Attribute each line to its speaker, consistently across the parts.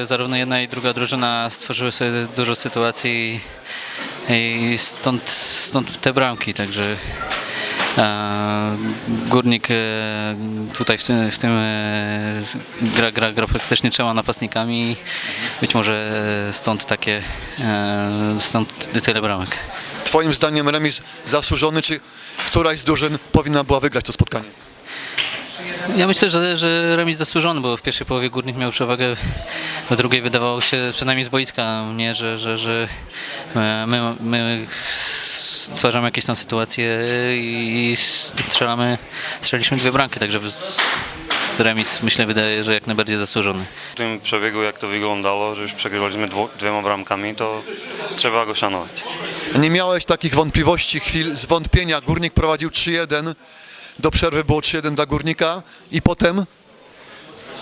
Speaker 1: Zarówno jedna i druga drużyna stworzyły sobie dużo sytuacji i stąd, stąd te bramki, także e, Górnik e, tutaj w tym, w tym e, gra, gra, gra praktycznie trzema napastnikami być może stąd takie stąd tyle bramek.
Speaker 2: Twoim zdaniem remis zasłużony, czy któraś z drużyn powinna była wygrać to spotkanie?
Speaker 1: Ja myślę, że, że remis zasłużony, bo w pierwszej połowie Górnik miał przewagę, w drugiej wydawało się, przynajmniej z boiska mnie, że, że, że e, my, my stwarzamy jakieś tam sytuacje i strzelamy, strzeliliśmy dwie bramki, także remis myślę wydaje, że jak najbardziej zasłużony.
Speaker 3: W tym przebiegu, jak to wyglądało, że już przegrywaliśmy dwo, dwiema bramkami, to trzeba go szanować.
Speaker 2: Nie miałeś takich wątpliwości, chwil zwątpienia. Górnik prowadził 3-1, do przerwy było 3-1 dla Górnika i potem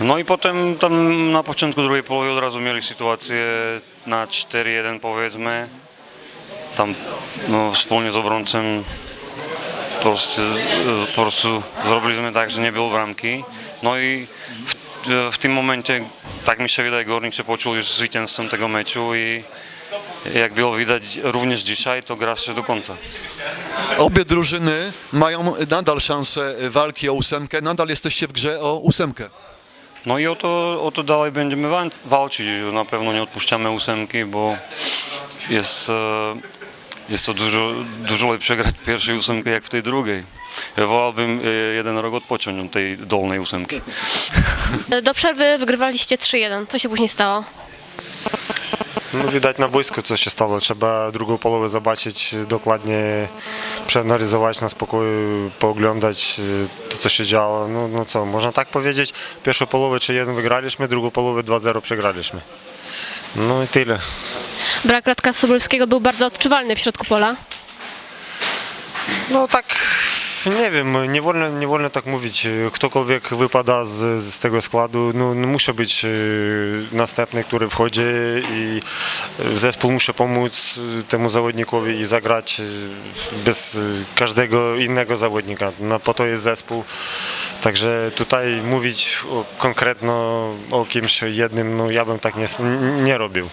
Speaker 3: No i potem tam na początku drugiej połowy od razu mieli sytuację na 4-1 powiedzmy. Tam no, wspólnie z obrońcem po prostu, zrobiliśmy tak, że nie było bramki. No i w, w tym momencie, tak mi się wydaje, Górnik się poczuł już zwycięzcą tego meczu i jak było widać również dzisiaj, to gra się do końca.
Speaker 2: obie drużyny mają nadal szansę walki o ósemkę, nadal jesteście w grze o ósemkę.
Speaker 3: No i o to, o to dalej będziemy wa- walczyć. Na pewno nie odpuszczamy ósemki, bo jest, e, jest to dużo, dużo lepsze grać w pierwszej ósemkę jak w tej drugiej. Ja wolałbym e, jeden rok odpocząć od tej dolnej ósemki.
Speaker 4: Do przerwy wygrywaliście 3-1. Co się później stało?
Speaker 5: No widać na boisku co się stało. Trzeba drugą połowę zobaczyć dokładnie, przeanalizować na spokoju, pooglądać e, to co się działo. No, no co, można tak powiedzieć. Pierwszą połowę 3-1 wygraliśmy, drugą połowę 2-0 przegraliśmy. No i tyle.
Speaker 4: Brak Radka Sobólskiego był bardzo odczuwalny w środku pola.
Speaker 5: No tak, nie wiem, nie wolno, nie wolno tak mówić. Ktokolwiek wypada z, z tego składu, no, no musi być e, następny, który wchodzi i e, zespół musi pomóc e, temu zawodnikowi i zagrać bez każdego innego zawodnika. No, po to jest zespół. Także tutaj mówić o, konkretno o kimś jednym, no ja bym tak nie, nie robił.